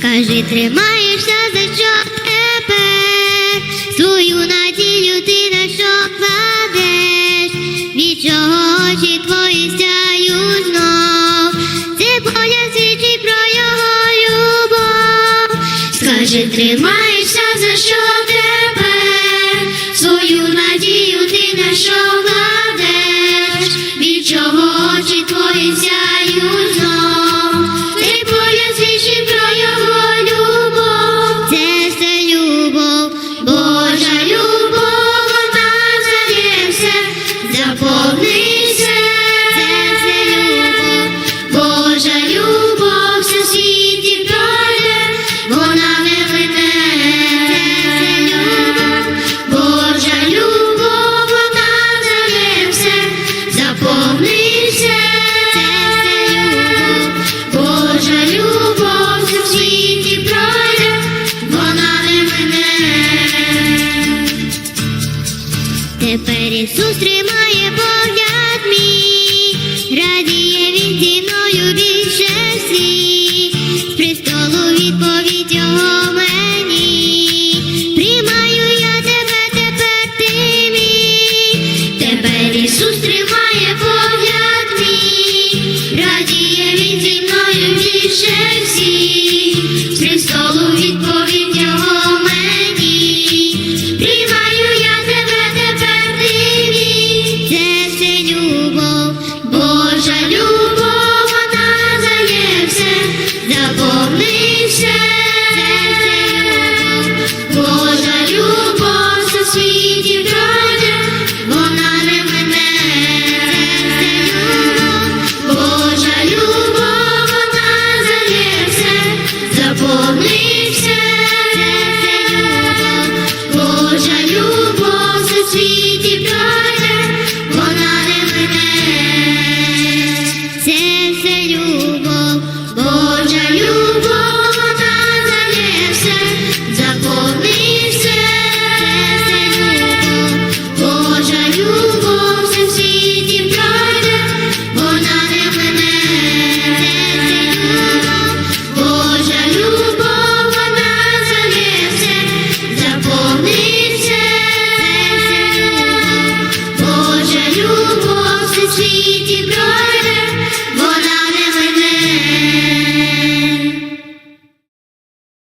Скажи, тримаєшся за що тепер? Свою надію ти на що кладеш? Від чого очі твої сяють знов? Це поля свідчить про його любов. Скажи, тримаєшся за що тепер? Свою надію ти на що Божа любов, вона не мене. Тепер Ісус тримає погляд мій, радіє він зі мною більше всіх, з престолу відповідь його мені. Приймаю я тебе, тепер ти мій, тепер Ісус тримає погляд мій, радіє він зі